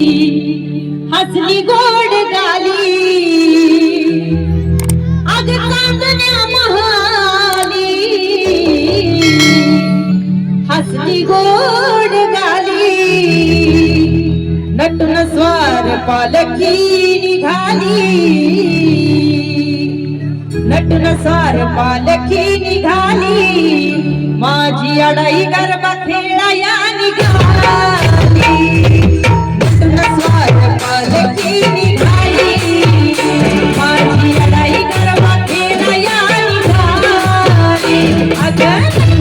हसली गोड गाली. आज चांदण्या महाली. हसली गोड गाली. नटून स्वार पालखी निघाली. नटून स्वार पालखी निघाली. माझी अडाई गर्भ खेळाया निघाली.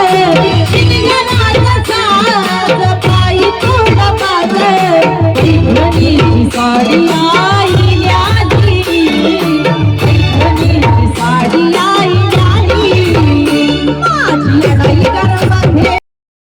Ei,